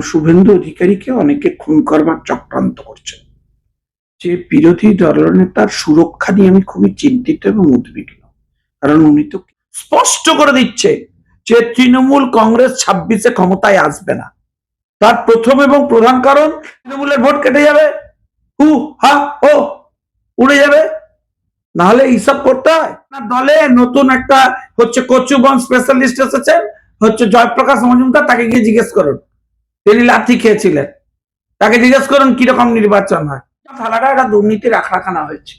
শুভেন্দু অধিকারীকে অনেকে খুন করবার চক্রান্ত করছে যে বিরোধী দলনেতার সুরক্ষা নিয়ে আমি খুবই চিন্তিত এবং উদ্বিগ্ন। কারণ উনি তো স্পষ্ট করে দিচ্ছে যে তৃণমূল কংগ্রেস ছাব্বিশে ক্ষমতায় আসবে না। তার প্রথম এবং প্রধান কারণ, তৃণমূলের ভোট কেটে যাবে। হু, হা, ও, উড়ে যাবে। নাহলে এইসব করতে হয়। না দলে নতুন একটা হচ্ছে কচুবন স্পেশালিস্ট এসেছেন, হচ্ছে জয়প্রকাশ মজুমদার, তাকে গিয়ে জিজ্ঞেস করুন। তিনি লাথি খেয়েছিলেন। তাকে জিজ্ঞেস করুন কীরকম নির্বাচন হয়? থালাটা একটা দুর্নীতির আখড়াখানা হয়েছে।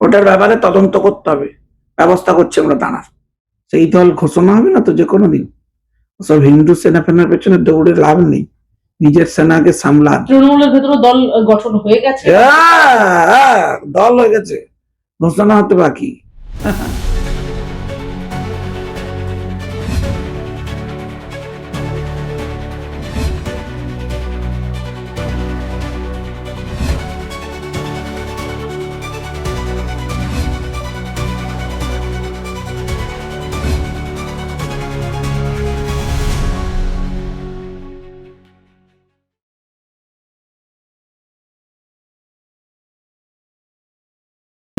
ওটার ব্যাপারে তদন্ত করতে হবে। ব্যবস্থা করছে আমরা দাঁড়ার সেই দল ঘোষণা হবে না তো যে কোনো দিন? সব হিন্দু সেনা ফেনার পেছনে দৌড়ে লাভ নেই। নিজের সেনাকে সামলান। তৃণমূলের ভেতরে দল গঠন হয়ে গেছে। হ্যাঁ, হ্যাঁ, দল হয়ে গেছে। ঘোষণা হতে বাকি।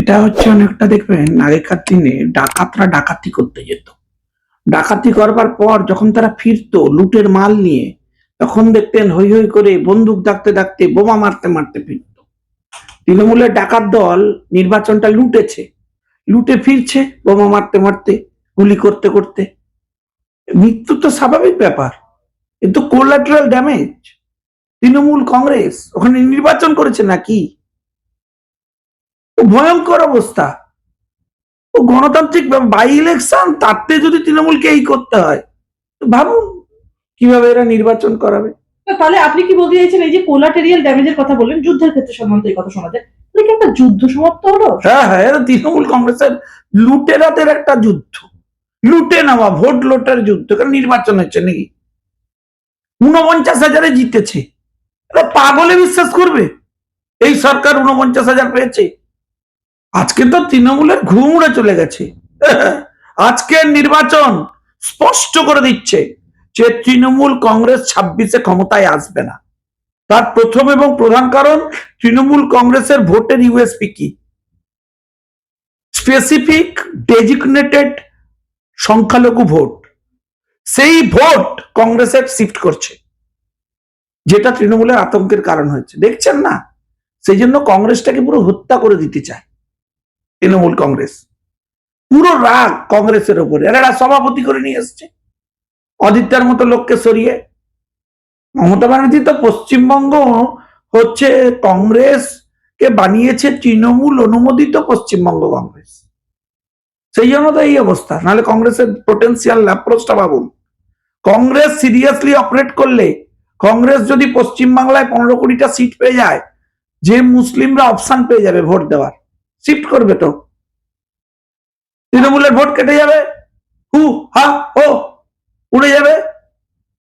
এটা হচ্ছে অনেকটা দেখবেন আগেকার দিনে ডাকাতরা ডাকাতি করতে যেত। ডাকাতি করবার পর যখন তারা ফিরতো লুটের মাল নিয়ে, তখন দেখতেন হই হই করে বন্দুক ডাকতে ডাকতে বোমা মারতে মারতে ফিরতো। তৃণমূলের ডাকাত দল নির্বাচনটা লুটেছে। লুটে ফিরছে, বোমা মারতে মারতে, গুলি করতে করতে। মৃত্যু তো স্বাভাবিক ব্যাপার, কিন্তু কোলাটারাল ড্যামেজ। তৃণমূল কংগ্রেস ওখানে নির্বাচন করেছে নাকি? ভয়ঙ্কর অবস্থা। ও গণতান্ত্রিক বাই ইলেকশন তাতে যদি তৃণমূলকে এই করতে হয় তো ভাবুন কীভাবে এরা নির্বাচন করাবে। তাহলে আপনি কি বলতে চাইছেন এই যে কোলাটেরিয়াল ড্যামেজের কথা বললেন যুদ্ধের ক্ষেত্রে সাধারণত এই কথা শোনা যায় কি একটা যুদ্ধ সমাপ্ত হলো? হ্যাঁ হ্যাঁ এরা তৃণমূল কংগ্রেসের লুটেরাদের একটা যুদ্ধ। লুটে নেওয়া ভোট লোটের যুদ্ধ কারণ নির্বাচন হচ্ছে নাকি? উনপঞ্চাশ হাজারে জিতেছে। এরা পাগলে বিশ্বাস করবে? এই সরকার উনপঞ্চাশ হাজার পেয়েছে? আজকে তো তৃণমূলের ঘুম উড়ে চলে গেছে। আজকের নির্বাচন স্পষ্ট করে দিচ্ছে যে তৃণমূল কংগ্রেস ছাব্বিশে ক্ষমতায় আসবে না। তার প্রথম এবং প্রধান কারণ, তৃণমূল কংগ্রেসের ভোটের ইউএসপি কি? স্পেসিফিক ডেজিগনেটেড সংখ্যালঘু ভোট। সেই ভোট কংগ্রেসের শিফট করছে, যেটা তৃণমূলের আতঙ্কের কারণ হয়েছে। দেখছেন না? সেই জন্য কংগ্রেসটাকে পুরো হত্যা করে দিতে চায়। তৃণমূল কংগ্রেস। পুরো রাগ কংগ্রেসের আর এরা সভাপতি করে নিয়ে এসছে। অদিত্যার মতো লোককে সরিয়ে। মমতা ব্যানার্জি তো পশ্চিমবঙ্গ হচ্ছে কংগ্রেস কে বানিয়েছে তৃণমূল অনুমোদিত পশ্চিমবঙ্গ কংগ্রেস। সেই জন্য তো এই অবস্থা। নাহলে কংগ্রেসের পোটেন্সিয়াল অ্যাপ্রোচটা ভাবুন কংগ্রেস সিরিয়াসলি অপারেট করলে, কংগ্রেস যদি পশ্চিমবাংলায় পনেরো কোটিটা সিট পেয়ে যায়, যে মুসলিমরা অপশান পেয়ে যাবে ভোট দেওয়ার। শিফট করবে তো। তৃণমূলের ভোট কেটে যাবে। হু, হা ও উড়ে যাবে।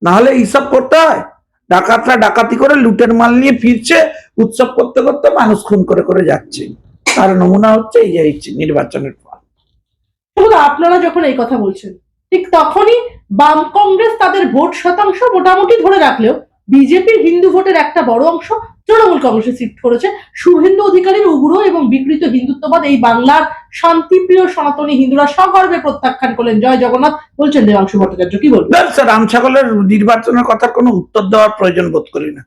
নাহলে এইসব করতে হয়। ডাকাতরা ডাকাতি করে লুটের মাল নিয়ে ফিরছে, উৎসব করতে করতে মানুষ খুন করে করে যাচ্ছে। তার নমুনা হচ্ছে এই যে নির্বাচনের ফল। আপনারা যখন এই কথা বলছেন, ঠিক তখনই বাম কংগ্রেস তাদের ভোট শতাংশ মোটামুটি ধরে রাখলেও বিজেপির হিন্দু ভোটের একটা বড় অংশ তৃণমূল কংগ্রেসে শিফট করেছে। শুভেন্দু অধিকারীর উগ্র এবং বিকৃত হিন্দুত্ববাদ এই বাংলার শান্তিপ্রিয় সনাতনী হিন্দুরা সগর্বে প্রত্যাখ্যান করলেন। জয় জগন্নাথ বলছেন দেবাংশু ভট্টাচার্য কি বলবেন? ব্যাস, রাম ছাগলের নির্বাচনের কথার কোনো উত্তর দেওয়ার প্রয়োজন বোধ করি না।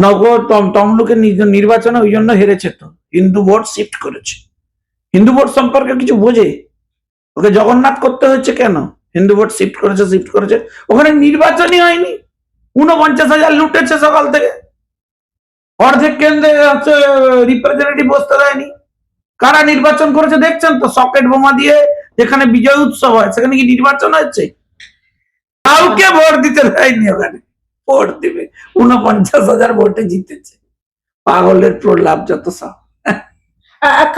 নগর তম- তমলুকের নির্বাচনে ওই জন্য হেরেছে তো। হিন্দু ভোট শিফট করেছে। হিন্দু ভোট সম্পর্কে কিছু বোঝে? ওকে জগন্নাথ করতে হচ্ছে কেন? হিন্দু ভোট শিফট করেছে শিফট করেছে। ওখানে নির্বাচনই হয়নি। উনপঞ্চাশ হাজার লুটেছে সকাল থেকে। অর্ধেক কেন্দ্রে হচ্ছে রিপ্রেজেন্টেটিভ বসতে দেয়নি। কারা নির্বাচন করেছে দেখছেন তো? সকেট বোমা দিয়ে যেখানে বিজয় উৎসব হয় সেখানে কি নির্বাচন হচ্ছে? কাউকে ভোট দিতে দেয়নি ওখানে। ভোট দিবে। উনপঞ্চাশ হাজার ভোটে জিতেছে। পাগলের প্রলাপ যত সব।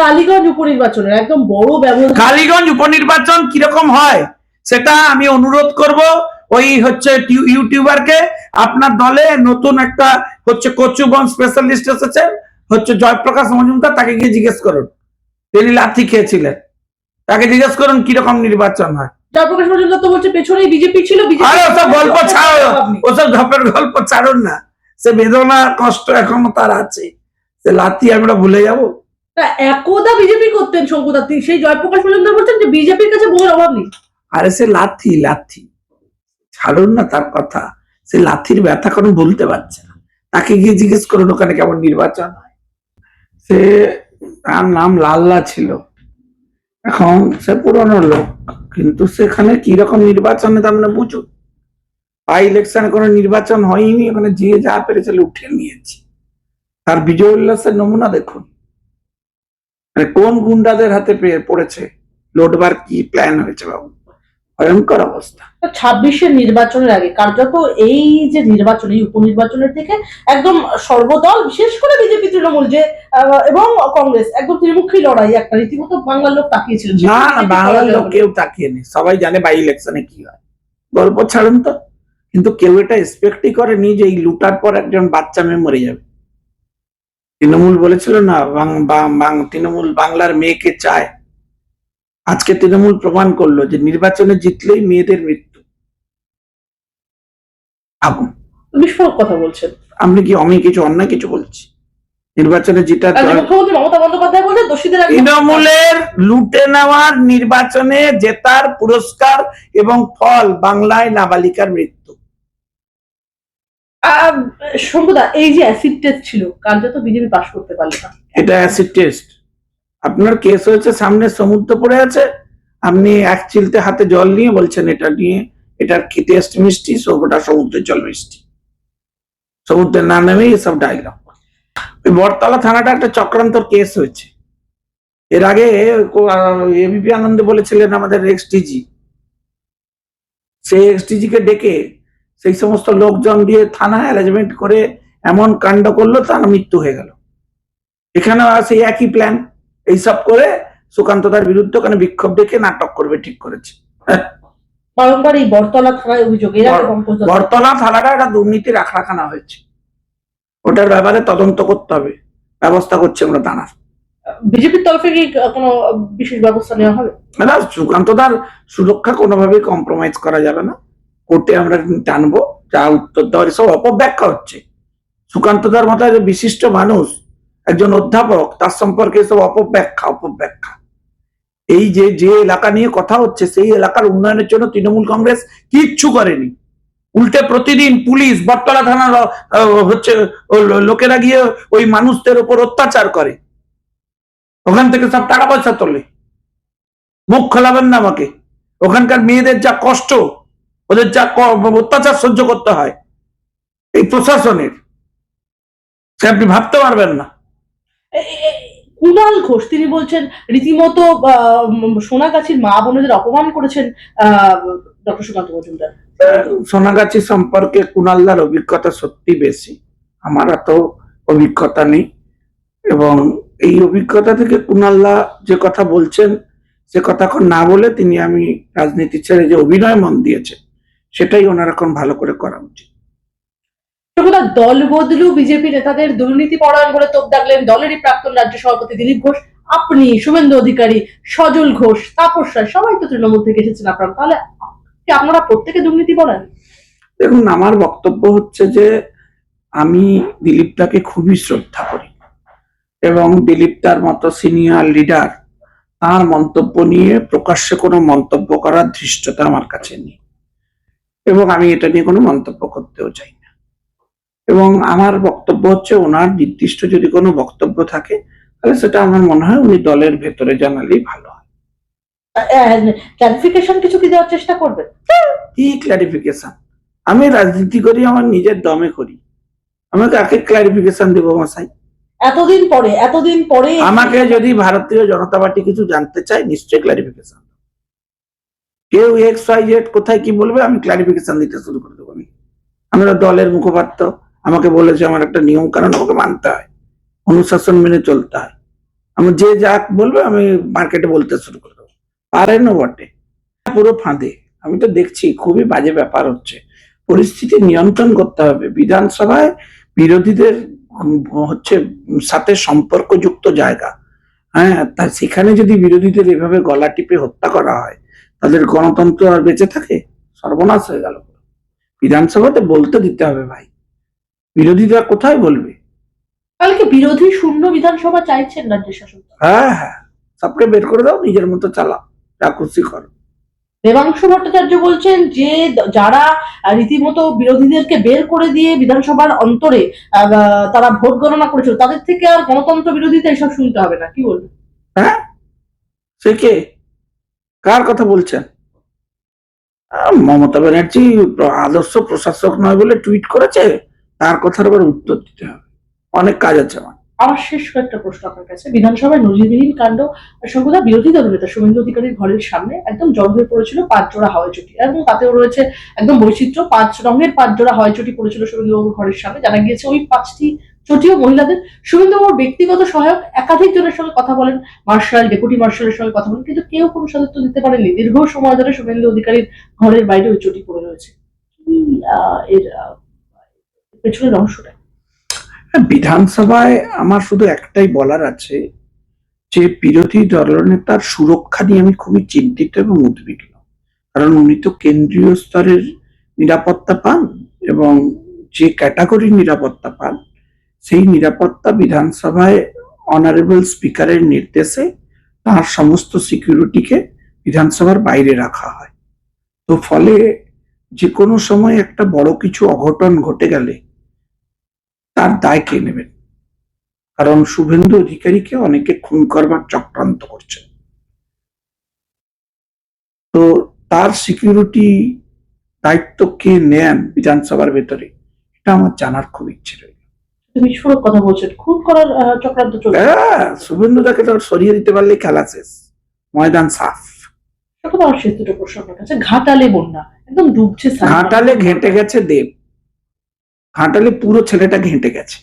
কালীগঞ্জ উপনির্বাচনের একদম বড় কালীগঞ্জ উপনির্বাচন কীরকম হয় সেটা আমি অনুরোধ করব। ওই হচ্ছে টিউ- ইউটিউবারকে আপনার দলে নতুন একটা হচ্ছে কচুবন স্পেশালিস্ট এসেছেন হচ্ছে জয়প্রকাশ মজুমদার তাকে গিয়ে জিজ্ঞেস করুন। তিনি লাথি খেয়েছিলেন। তাকে জিজ্ঞেস করুন কীরকম নির্বাচন হয়। জয়প্রকাশ মজুমদার তো বলছে পেছনেই বিজেপি ছিল আরে ওসব গল্প ছাড়ো ওসব ঝপের গল্প ছাড়ুন না। সে বেদনা কষ্ট এখনও তার আছে। সে লাথি আমরা ভুলে যাব। তা একদা বিজেপি করতেন তিনি সেই জয়প্রকাশ মজুমদার বলছেন যে বিজেপির কাছে বইয়ের অভাব নেই। আরে সে লাথি লাথি। ছাড়ুন না তার কথা। সে লাথির ব্যথা কোনো বলতে পারছে না। তাকে গিয়ে জিজ্ঞেস করুন ওখানে কেমন নির্বাচন হয়। সে, তার নাম লাল্লা ছিল। এখন সে পুরনো লোক, কিন্তু সেখানে কি রকম নির্বাচনে তার বুঝুন বাই ইলেকশনে কোনো নির্বাচন হয়নি, ওখানে যে যা পেরেছে উঠে নিয়েছে। তার বিজয় উল্লাসের নমুনা দেখুন। মানে কোন গুন্ডাদের হাতে পড়েছে? লোডবার কি প্ল্যান হয়েছে বাবু? ভয়ঙ্কর অবস্থা। ছাব্বিশের নির্বাচনের আগে কার্যত এই যে নির্বাচন এই উপনির্বাচনের থেকে একদম সর্বদল বিশেষ করে বিজেপি তৃণমূল যে এবং কংগ্রেস একদম ত্রিমুখী লড়াই একটা। রীতিমতো বাংলার লোক তাকিয়েছিলেন না না বাংলার লোক কেউ তাকিয়ে নেই সবাই জানে বাই ইলেকশনে কি হয়। গল্প ছাড়েন তো। কিন্তু কেউ এটা এক্সপেক্টই করেনি যে এই লুটার পর একজন বাচ্চা মেয়ে মরে যাবে। তৃণমূল বলেছিল না বাং- বাং- বাং- তৃণমূল বাংলার মেয়েকে চায়। আজকে তৃণমূল প্রমাণ করল যে নির্বাচনে জিতলেই মেয়েদের মৃত্যু। আগুন। বিস্ফোরক কথা বলছেন। আমি কি আমি কিছু অন্যায় কিছু বলছি? নির্বাচনে জিতা রাজ্য মুখ্যমন্ত্রী মমতা বন্দ্যোপাধ্যায় বলছেন দোষীদের তৃণমূলের লুটে নেওয়ার নির্বাচনে জেতার পুরস্কার এবং ফল বাংলায় নাবালিকার মৃত্যু। শঙ্কুদা এই যে অ্যাসিড টেস্ট ছিল কার্যত বিজেপি পাশ করতে পারল না। এটা অ্যাসিড টেস্ট আপনার কেস হয়েছে, সামনে সমুদ্র পড়ে আছে, আপনি এক চিলতে হাতে জল নিয়ে বলছেন, এটা নিয়ে, এটার কি টেস্ট মিষ্টি ওটা সমুদ্রের জল মিষ্টি। সমুদ্রে না নেমেই এসব ডায়লগ বটতলা থানাটা একটা চক্রান্তর কেস হয়েছে। এর আগে এবিপি আনন্দ বলেছিলেন আমাদের এক্স ডিজি সেই এক্স কে ডেকে সেই সমস্ত লোকজন দিয়ে থানা অ্যারেঞ্জমেন্ট করে এমন কাণ্ড করল, তার মৃত্যু হয়ে গেল। এখানেও সেই একই প্ল্যান এইসব করে সুকান্ত তার বিরুদ্ধে ওখানে বিক্ষোভ ডেকে নাটক করবে ঠিক করেছে। বারংবার এই বরতলা থানায় অভিযোগ বরতলা থানাটা একটা দুর্নীতির আখড়াখানা হয়েছে। ওটার ব্যাপারে তদন্ত করতে হবে। ব্যবস্থা করছে আমরা দাঁড়ার বিজেপির তরফে কি কোনো বিশেষ ব্যবস্থা নেওয়া হবে? না সুকান্ত তার সুরক্ষা কোনোভাবেই কম্প্রোমাইজ করা যাবে না। কোর্টে আমরা টানবো যা উত্তর দেওয়ার সব অপব্যাখ্যা হচ্ছে। সুকান্ত তার মতো বিশিষ্ট মানুষ একজন অধ্যাপক, তার সম্পর্কে সব অপব্যাখ্যা অপব্যাখ্যা। এই যে যে এলাকা নিয়ে কথা হচ্ছে, সেই এলাকার উন্নয়নের জন্য তৃণমূল কংগ্রেস কিচ্ছু করেনি। উল্টে প্রতিদিন পুলিশ, বটতলা থানার হচ্ছে লোকেরা গিয়ে ওই মানুষদের উপর অত্যাচার করে। ওখান থেকে সব টাকা পয়সা তোলে। মুখ খোলাবেন না আমাকে। ওখানকার মেয়েদের যা কষ্ট, ওদের যা অত্যাচার সহ্য করতে হয়। এই প্রশাসনের। সে আপনি ভাবতে পারবেন না। কুণাল ঘোষ, তিনি বলছেন, রীতিমতো সোনাগাছির মা বোনেদের অপমান করেছেন ডক্টর সুকান্ত মজুমদার। সোনাগাছি সম্পর্কে কুণালদার অভিজ্ঞতা সত্যি বেশি। আমার এত অভিজ্ঞতা নেই। এবং এই অভিজ্ঞতা থেকে কুণালদা যে কথা বলছেন, সে কথা এখন না বলে তিনি আমি রাজনীতি ছেড়ে যে অভিনয় মন দিয়েছে, সেটাই ওনার এখন ভালো করে করা উচিত। দল বদলু, বিজেপি নেতাদের দুর্নীতি পরায়ণ বলে তোপ দাগলেন দলেরই প্রাক্তন রাজ্য সভাপতি দিলীপ ঘোষ, আপনি শুভেন্দু অধিকারী, সজল ঘোষ, তাপস রায়, সবাই তো তৃণমূল থেকে এসেছেন আপনারা। তাহলে আপনারা প্রত্যেকে দুর্নীতি পরায়ণ দেখুন, আমার বক্তব্য হচ্ছে যে আমি দিলীপদাকে খুবই শ্রদ্ধা করি এবং দিলীপ তার মতো সিনিয়র লিডার, তার মন্তব্য নিয়ে প্রকাশ্যে কোনো মন্তব্য করার ধৃষ্টতা আমার কাছে নেই। এবং আমি এটা নিয়ে কোনো মন্তব্য করতেও চাই এবং আমার বক্তব্য হচ্ছে ওনার নির্দিষ্ট যদি কোনো বক্তব্য থাকে তাহলে সেটা আমার মনে হয় উনি দলের ভেতরে জানালেই ভালো হয়। ক্লারিফিকেশন কিছু কি দেওয়ার চেষ্টা করবেন? কি ক্লারিফিকেশন আমি রাজনীতি করি আমার নিজের দমে করি। আমি কাকে ক্লারিফিকেশন দেবো মশাই এতদিন পরে এতদিন পরে আমাকে যদি ভারতীয় জনতা পার্টি কিছু জানতে চায় নিশ্চয়ই ক্লারিফিকেশন কেউ এক্স ওয়াই জেড কোথায় কি বলবে আমি ক্লারিফিকেশন দিতে শুরু করে দেবো আমি। আমরা দলের মুখপাত্র। আমাকে বলেছে আমার একটা নিয়ম, কারণ আমাকে মানতে হয়, অনুশাসন মেনে চলতে হয়। আমি যে যা বলবে, আমি মার্কেটে বলতে শুরু করে দেবো। পারেনও বটে। পুরো ফাঁদে। আমি তো দেখছি, খুবই বাজে ব্যাপার হচ্ছে। পরিস্থিতি নিয়ন্ত্রণ করতে হবে। বিধানসভায় বিরোধীদের হচ্ছে, সাথে সম্পর্কযুক্ত জায়গা। হ্যাঁ তা সেখানে যদি বিরোধীদের এভাবে গলা টিপে হত্যা করা হয়, তাদের গণতন্ত্র আর বেঁচে থাকে? সর্বনাশ হয়ে গেল বিধানসভাতে বলতে দিতে হবে ভাই। বিরোধীরা কোথায় বলবে? তাহলে কি বিরোধী শূন্য বিধানসভা চাইছেন রাজ্য শাসক হ্যাঁ হ্যাঁ। সবকে বের করে দাও নিজের মতো চালাও। যা খুশি করো। দেবাংশু ভট্টাচার্য বলছেন যে যারা রীতিমতো বিরোধীদেরকে বের করে দিয়ে বিধানসভার অন্তরে তারা ভোট গণনা করেছিল তাদের থেকে আর গণতন্ত্র বিরোধিতা এসব শুনতে হবে না কি বলবেন? হ্যাঁ? সে কে? কার কথা বলছেন? মমতা ব্যানার্জি আদর্শ প্রশাসক নয় বলে টুইট করেছে? তার কথার আবার উত্তর দিতে হবে। অনেক কাজ আছে আমার। আমার শেষ কয়েকটা প্রশ্ন আপনার কাছে। বিধানসভায় নজিরবিহীন কাণ্ড সর্বদা বিরোধী দলনেতা শুভেন্দু অধিকারীর ঘরের সামনে একদম জড় হয়ে পড়েছিল পাঁচ জোড়া হাওয়াই চটি এবং তাতেও রয়েছে একদম বৈচিত্র্য। পাঁচ রঙের পাঁচ জোড়া হাওয়াই চটি পড়েছিল শুভেন্দুবাবুর ঘরের সামনে। জানা গিয়েছে ওই পাঁচটি চটিও মহিলাদের। শুভেন্দুবাবুর ব্যক্তিগত সহায়ক একাধিক জনের সঙ্গে কথা বলেন। মার্শাল ডেপুটি মার্শালের সঙ্গে কথা বলেন। কিন্তু কেউ কোনো সদস্য দিতে পারেনি দীর্ঘ সময় ধরে শুভেন্দু অধিকারীর ঘরের বাইরে ওই চটি পড়ে রয়েছে। কি আহ, এর আহ, পেছনের রহস্যটা বিধানসভায় আমার শুধু একটাই বলার আছে যে বিরোধী দলনেতার সুরক্ষা নিয়ে আমি খুবই চিন্তিত এবং উদ্বিগ্ন। কারণ উনি তো কেন্দ্রীয় স্তরের নিরাপত্তা পান এবং যে ক্যাটাগরির নিরাপত্তা পান সেই নিরাপত্তা বিধানসভায় অনারেবল স্পিকারের নির্দেশে তার সমস্ত সিকিউরিটিকে বিধানসভার বাইরে রাখা হয়। তো ফলে যে কোনো সময় একটা বড় কিছু অঘটন ঘটে গেলে তার দায় কে নেবেন? কারণ শুভেন্দু অধিকারীকে অনেকে খুন করবার চক্রান্ত করছে। তো তার সিকিউরিটি দায়িত্ব কে নেন বিধানসভার ভেতরে এটা আমার জানার খুব ইচ্ছে রয়েছে তুমি বিস্ফোরক কথা বলছেন খুন করার চক্রান্ত চলছে। হ্যাঁ শুভেন্দু তাকে তো সরিয়ে দিতে পারলে খেলা শেষ। ময়দান সাফ। তখন আমার শেষ প্রশ্ন আপনার কাছে ঘাটালে বন্যা একদম ডুবছে সারা। ঘাটালে ঘেঁটে গেছে দেব। ঘাটালে পুরো ছেলেটা ঘেঁটে গেছে।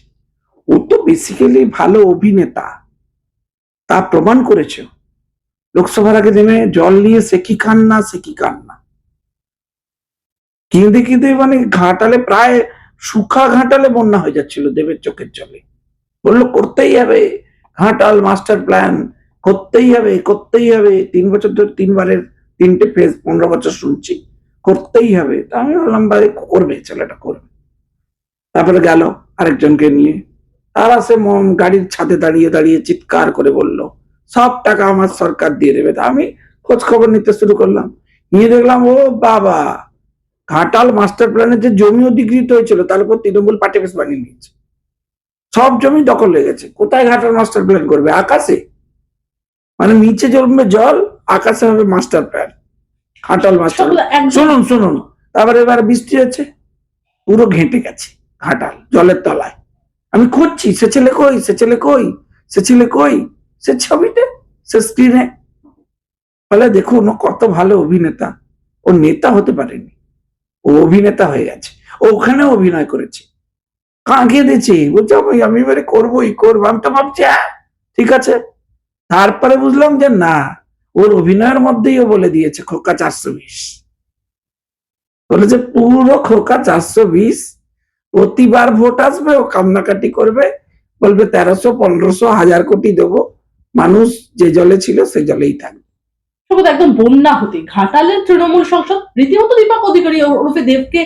ও তো বেসিক্যালি ভালো অভিনেতা। তা প্রমাণ করেছে। লোকসভার আগে নেমে জল নিয়ে সে কি খান না সে কি খান না কেঁদে কেঁদে মানে ঘাটালে প্রায় সুখা ঘাটালে বন্যা হয়ে যাচ্ছিল দেবের চোখের জলে। বলল, করতেই হবে। ঘাটাল মাস্টার প্ল্যান করতেই হবে করতেই হবে। তিন বছর ধরে তিনবারের তিনটে ফেজ পনেরো বছর শুনছি। করতেই হবে। তা আমি বললাম ভাই করবে, ছেলেটা করবে। তারপরে গেল আরেকজনকে নিয়ে। তারা সে গাড়ির ছাদে দাঁড়িয়ে দাঁড়িয়ে চিৎকার করে বলল সব টাকা আমার সরকার দিয়ে দেবে। তা আমি খোঁজ খবর নিতে শুরু করলাম। নিয়ে দেখলাম ও বাবা ঘাটাল মাস্টার প্ল্যানের যে জমি অধিকৃত হয়েছিল তার উপর তৃণমূল পার্টি বেশ বানিয়ে নিয়েছে। সব জমি দখল হয়ে গেছে। কোথায় ঘাটাল মাস্টার প্ল্যান করবে? আকাশে? মানে নিচে জমবে জল আকাশে হবে মাস্টার প্ল্যান। ঘাটাল মাস্টার শুনুন শুনুন। তারপরে এবার বৃষ্টি হচ্ছে পুরো ঘেঁটে গেছে। ঘাটাল, জলের তলায়। আমি খুঁজছি, সে ছেলে কই, সে ছেলে কই, সে ছেলে কই, সে ছবিতে, সে স্ক্রিনে ফলে দেখুন, ও কত ভালো অভিনেতা। ও নেতা হতে পারেনি। ও অভিনেতা হয়ে গেছে। ও ওখানে অভিনয় করেছে। কাঁকিয়ে দিয়েছি। বলছে, আমি আমি এবারে করবোই, করব। আমি তো ভাবছি হ্যাঁ ঠিক আছে। তারপরে বুঝলাম যে, না, ওর অভিনয়ের মধ্যেই ও বলে দিয়েছে খোকা চারশো বিশ। বলেছে পুরো খোকা চারশো বিশ প্রতিবার ভোট আসবে ও কান্নাকাটি করবে বলবে তেরোশো পনেরোশো হাজার কোটি দেবো। মানুষ যে জলে ছিল সে জলেই থাকবে। একদম বন্যা হতে ঘাটালের তৃণমূল সংসদ রীতিমতো দীপক অধিকারী ওরফে দেবকে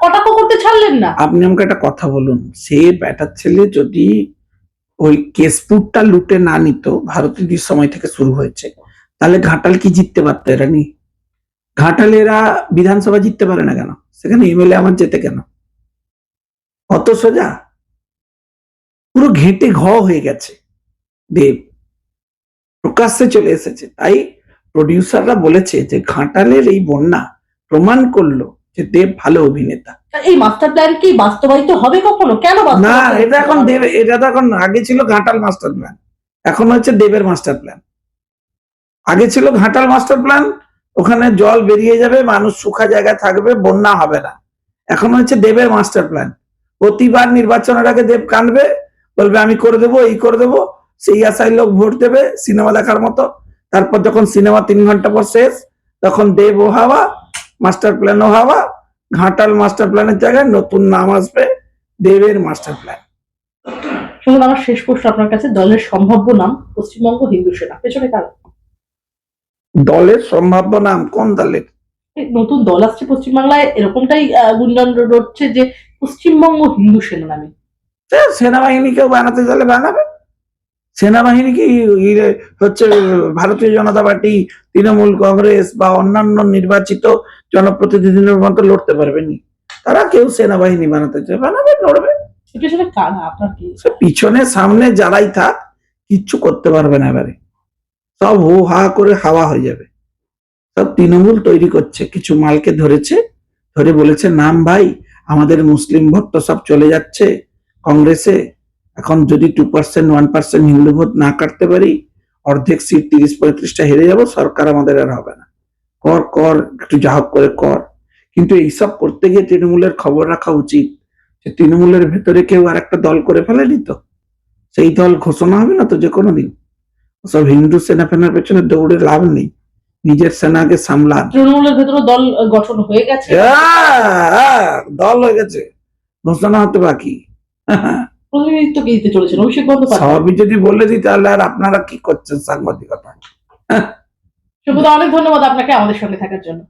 কটাক্ষ করতে ছাড়লেন না। আপনি আমাকে একটা কথা বলুন সে ব্যাটার ছেলে যদি ওই কেশপুরটা লুটে না নিত ভারতীয় সময় থেকে শুরু হয়েছে তাহলে ঘাটাল কি জিততে পারতো এরা নি ঘাটালে এরা বিধানসভা জিততে পারে না কেন? সেখানে এমএলএ আমার যেতে কেন? অত সোজা পুরো ঘেঁটে ঘ হয়ে গেছে। দেব প্রকাশ্যে চলে এসেছে। তাই প্রডিউসাররা বলেছে যে ঘাটালের এই বন্যা প্রমাণ করল যে দেব ভালো অভিনেতা। এই মাস্টার প্ল্যান কি বাস্তবায়িত হবে কখনো? কেন না এটা এখন দেব এটা তো এখন আগে ছিল ঘাটাল মাস্টার প্ল্যান এখন হচ্ছে দেবের মাস্টার প্ল্যান আগে ছিল ঘাটাল মাস্টার প্ল্যান ওখানে জল বেরিয়ে যাবে মানুষ শুখা জায়গায় থাকবে বন্যা হবে না। এখন হচ্ছে দেবের মাস্টার প্ল্যান প্রতিবার নির্বাচনের আগে দেব কানবে বলবে আমি করে দেবো এই করে দেবো। সেই আশায় লোক ভোট দেবে সিনেমা দেখার মতো। তারপর যখন সিনেমা তিন ঘণ্টা পর শেষ তখন দেব ও হাওয়া মাস্টার প্ল্যান ও হাওয়া ঘাটাল মাস্টার প্ল্যানের জায়গায় নতুন নাম আসবে দেবের মাস্টার প্ল্যান। শুনুন আমার শেষ প্রশ্ন আপনার কাছে দলের সম্ভাব্য নাম পশ্চিমবঙ্গ হিন্দু সেনা পেছনে কারণ দলের সম্ভাব্য নাম কোন দলের? নতুন দল আসছে পশ্চিমবাংলায় এরকমটাই গুঞ্জন রটছে যে পশ্চিমবঙ্গ হিন্দু সেনা নামে সে সেনাবাহিনীকেও বানাতে গেলে বানাবে? সেনাবাহিনী কি হচ্ছে ভারতীয় জনতা পার্টি তৃণমূল কংগ্রেস বা অন্যান্য নির্বাচিত জনপ্রতিনিধিদের মতো লড়তে পারবেনি তারা কেউ সেনাবাহিনী বানাতে চায় বানাবে লড়বে। পিছনে সামনে যারাই থাক কিচ্ছু করতে পারবে না এবারে। সব হো হা করে হাওয়া হয়ে যাবে। সব তৃণমূল তৈরি করছে কিছু মালকে ধরেছে ধরে বলেছে নাম ভাই আমাদের মুসলিম ভোট তো সব চলে যাচ্ছে কংগ্রেসে। এখন যদি two percent one percent Hindu vote না কাটতে পারি, অর্ধেক সিট তিরিশ পঁয়ত্রিশটা হেরে যাব, সরকার আমাদের আর হবে না। কর কর, একটু যা করে কর। কিন্তু এইসব করতে গিয়ে তৃণমূলের খবর রাখা উচিত যে তৃণমূলের ভেতরে কেউ আর একটা দল করে ফেলেনি তো? সেই দল ঘোষণা হবে না তো যে কোনো দিন। সব হিন্দু সেনা ফেনার পেছনে দৌড়ে লাভ নেই। নিজের সেনাকে সামলান। তৃণমূলের ভেতরে দল গঠন হয়ে গেছে। আহ, আহ, দল হয়ে গেছে। ঘোষণা হতে বাকি। প্রতিনিধিত্ব কে দিতে চলেছেন? অভিষেক বন্দ্যোপাধ্যায়। সবই যদি বলে দিই তাহলে আর আপনারা কি করছেন সাংবাদিকতা? সুব্রত অনেক ধন্যবাদ আপনাকে আমাদের সঙ্গে থাকার জন্য।